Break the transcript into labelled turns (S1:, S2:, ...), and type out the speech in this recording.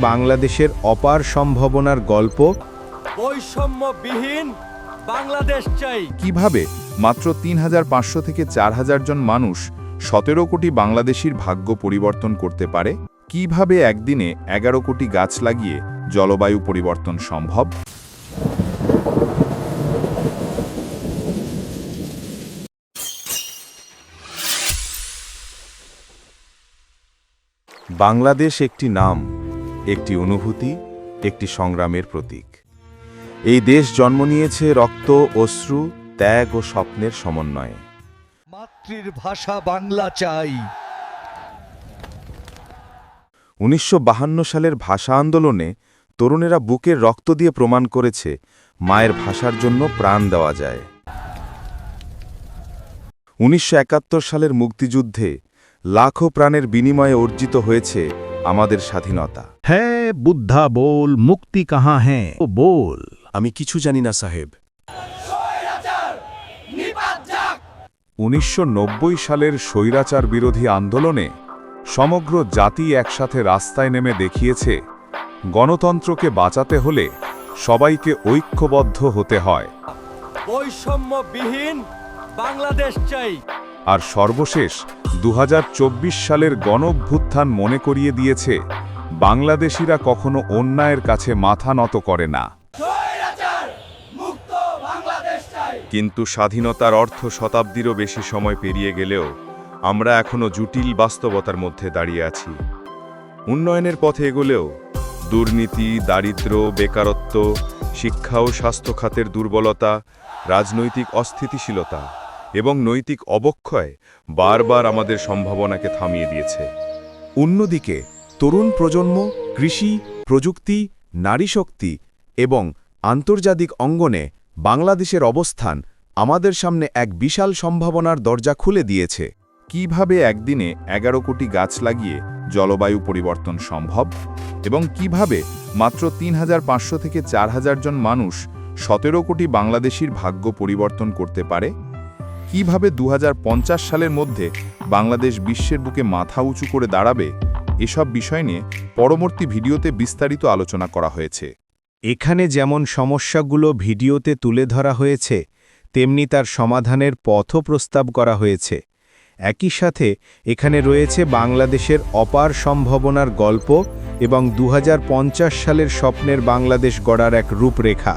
S1: বাংলাদেশের অপার সম্ভাবনার গল্প।
S2: বৈষম্যবিহীন বাংলাদেশ চাই।
S3: কীভাবে মাত্র তিন হাজার পাঁচশো থেকে চার হাজার জন মানুষ সতেরো কোটি বাংলাদেশির ভাগ্য পরিবর্তন করতে পারে? কীভাবে একদিনে এগারো কোটি গাছ লাগিয়ে জলবায়ু পরিবর্তন সম্ভব? বাংলাদেশ একটি নাম। একটি অনুভূতি একটি সংগ্রামের প্রতীক। এই দেশ জন্ম নিয়েছে রক্ত অশ্রু ত্যাগ ও স্বপ্নের সমন্বয়ে।
S2: মাতৃর ভাষা বাংলা চাই।
S3: উনিশশো সালের ভাষা আন্দোলনে তরুণেরা বুকের রক্ত দিয়ে প্রমাণ করেছে মায়ের ভাষার জন্য প্রাণ দেওয়া যায়। উনিশশো একাত্তর সালের মুক্তিযুদ্ধে লাখো প্রাণের বিনিময়ে অর্জিত হয়েছে আমাদের স্বাধীনতা।
S4: হ্যাঁ বুদ্ধা বল মুক্তি কাহা হ্যাঁ? ও বল।
S3: আমি কিছু জানি না সাহেব। উনিশশো নব্বই সালের স্বৈরাচার বিরোধী আন্দোলনে সমগ্র জাতি একসাথে রাস্তায় নেমে দেখিয়েছে গণতন্ত্রকে বাঁচাতে হলে সবাইকে ঐক্যবদ্ধ হতে হয়।
S2: বাংলাদেশ চাই।
S3: আর সর্বশেষ দু হাজার চব্বিশ সালের গণভ্যুত্থান মনে করিয়ে দিয়েছে, বাংলাদেশিরা কখনো অন্যায়ের কাছে মাথা নত করে না। কিন্তু স্বাধীনতার অর্থ শতাব্দীরও বেশি সময় পেরিয়ে গেলেও আমরা এখনও জটিল বাস্তবতার মধ্যে দাঁড়িয়ে আছি। উন্নয়নের পথে এগোলেও দুর্নীতি দারিদ্র্য বেকারত্ব, শিক্ষা ও স্বাস্থ্য খাতের দুর্বলতা, রাজনৈতিক অস্থিতিশীলতা এবং নৈতিক অবক্ষয় বারবার আমাদের সম্ভাবনাকে থামিয়ে দিয়েছে। অন্যদিকে, তরুণ প্রজন্ম, কৃষি, প্রযুক্তি, নারী শক্তি এবং আন্তর্জাতিক অঙ্গনে বাংলাদেশের অবস্থান আমাদের সামনে এক বিশাল সম্ভাবনার দরজা খুলে দিয়েছে। কীভাবে একদিনে এগারো কোটি গাছ লাগিয়ে জলবায়ু পরিবর্তন সম্ভব এবং কীভাবে মাত্র তিন হাজার পাঁচশো থেকে চার হাজার জন মানুষ সতেরো কোটি বাংলাদেশির ভাগ্য পরিবর্তন করতে পারে? কীভাবে দু হাজার পঞ্চাশ সালের মধ্যে বাংলাদেশ বিশ্বের বুকে মাথা উঁচু করে দাঁড়াবে, এসব বিষয় নিয়ে পরবর্তী ভিডিওতে বিস্তারিত আলোচনা করা হয়েছে।
S1: এখানে যেমন সমস্যাগুলো ভিডিওতে তুলে ধরা হয়েছে, তেমনি তার সমাধানের পথও প্রস্তাব করা হয়েছে। একই সাথে এখানে রয়েছে বাংলাদেশের অপার সম্ভাবনার গল্প এবং দু হাজার পঞ্চাশ সালের স্বপ্নের বাংলাদেশ গড়ার এক রূপরেখা।